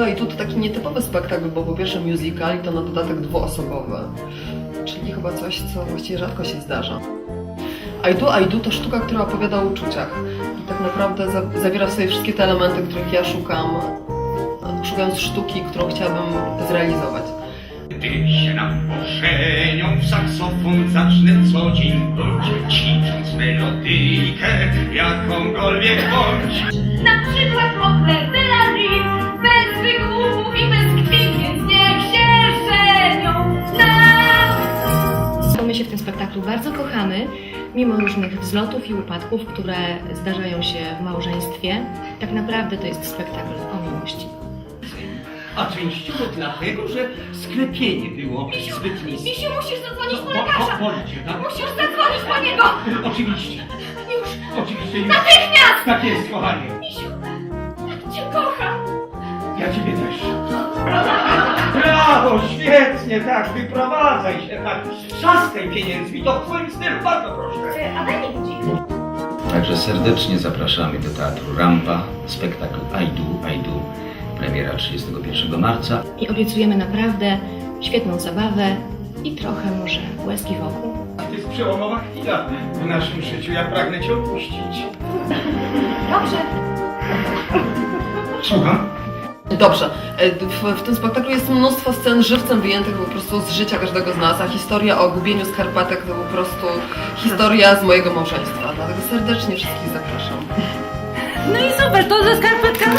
Aidu to taki nietypowy spektakl, bo po pierwsze musical i to na dodatek dwuosobowy. Czyli chyba coś, co właściwie rzadko się zdarza. Aidu Aidu to sztuka, która opowiada o uczuciach. I tak naprawdę za- zawiera w sobie wszystkie te elementy, których ja szukam, szukając sztuki, którą chciałabym zrealizować. Gdy się nam pożenią, w saksofon zacznę co dzień ćwicząc melodyjkę, jakąkolwiek bądź. Spektaklu bardzo kochamy, mimo różnych wzlotów i upadków, które zdarzają się w małżeństwie. Tak naprawdę to jest spektakl o miłości. A częściowo dlatego, że sklepienie było zbyt niskie. Misiu, musisz zadzwonić po Po- lekarza! po- Policie, tak? Musisz zadzwonić po niego! Oczywiście, Już! oczywiście już. Natychmiast! Tak jest, kochanie. Misiu, jak cię kocham! Ja ciebie też. Brawo, świetnie, tak, wyprowadzaj się, tak. Trzaskaj pieniędzmi, to w twoim stylu, bardzo proszę. A daj mi budzik. Także serdecznie zapraszamy do Teatru Rampa, spektakl I Do, I Do, premiera 31 marca. I obiecujemy naprawdę świetną zabawę i trochę może łezki wokół. To jest przełomowa chwila w naszym życiu, ja pragnę cię opuścić. Dobrze. Słucham? Dobrze, e, w, w tym spektaklu jest mnóstwo scen żywcem wyjętych po prostu z życia każdego z nas, a historia o gubieniu skarpetek to po prostu historia z mojego małżeństwa. Dlatego serdecznie wszystkich zapraszam. No i super, to ze skarpetkami.